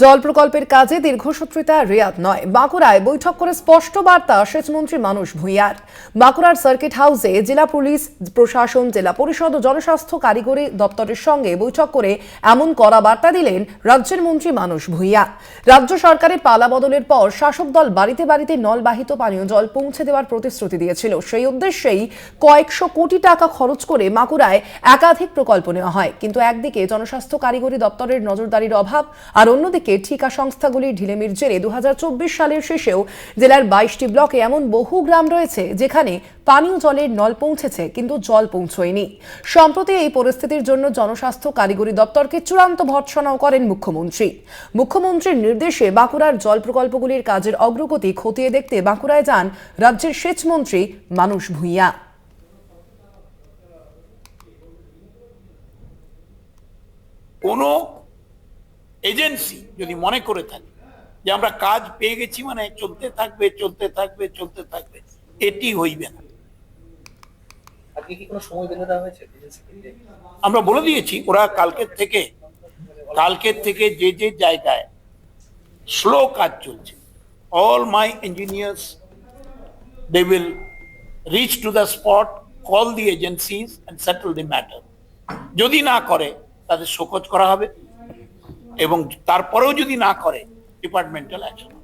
জল প্রকল্পের কাজে দীর্ঘসূত্রিতা রেয়াত নয়। বাঁকুড়ায় বৈঠক করে স্পষ্ট বার্তা সেচমন্ত্রী মানুষ ভূঁইয়ার। বাঁকুড়ার সার্কিট হাউসে জেলা পুলিশ, প্রশাসন, জেলা পরিষদ ও জনস্বাস্থ্য কারিগরি দপ্তরের সঙ্গে বৈঠক করে এমন করা বার্তা দিলেন রাজ্যের মন্ত্রী মানুষ ভূঁইয়া। রাজ্য সরকারের পালা বদলের পর শাসক দল বাড়িতে বাড়িতে নলবাহিত পানীয় জল পৌঁছে দেওয়ার প্রতিশ্রুতি দিয়েছিল। সেই উদ্দেশ্যেই কয়েকশো কোটি টাকা খরচ করে বাঁকুড়ায় একাধিক প্রকল্প নেওয়া হয়। কিন্তু একদিকে জনস্বাস্থ্য কারিগরি দপ্তরের নজরদারির অভাব আর অন্যদিকে ঠিকা সংস্থাগুলির ঢিলেমির জেরে দু হাজার চব্বিশ সালের শেষেও জেলার বাইশটি ব্লকে এমন বহু গ্রাম রয়েছে যেখানে পানীয় জলের নল পৌঁছেছে, কিন্তু জল পৌঁছয়নি। সম্প্রতি এই পরিস্থিতির জন্য জনস্বাস্থ্য কারিগরি দপ্তরকে চূড়ান্ত ভর্ৎসনাও করেন মুখ্যমন্ত্রী। মুখ্যমন্ত্রীর নির্দেশে বাঁকুড়ার জল প্রকল্পগুলির কাজের অগ্রগতি খতিয়ে দেখতে বাঁকুড়ায় যান রাজ্যের সেচমন্ত্রী মানুষ ভূঁইয়া। কোনো এজেন্সি যদি মনে করে থাকে যে আমরা কাজ পেয়ে গেছি মানে চলতে থাকবে চলতে থাকবে চলতে থাকবে এটি হইবে না? আমরা বলে দিয়েছি ওরা কালকের থেকে কালকের থেকে যে যে জায়গায় স্লো কাজ চলছে all my engineers they will reach to the spot call the agencies and settle the matter যদি না করে তাদের শোকজ করা হবে। এবং তারপরেও যদি না করে ডিপার্টমেন্টাল অ্যাকশন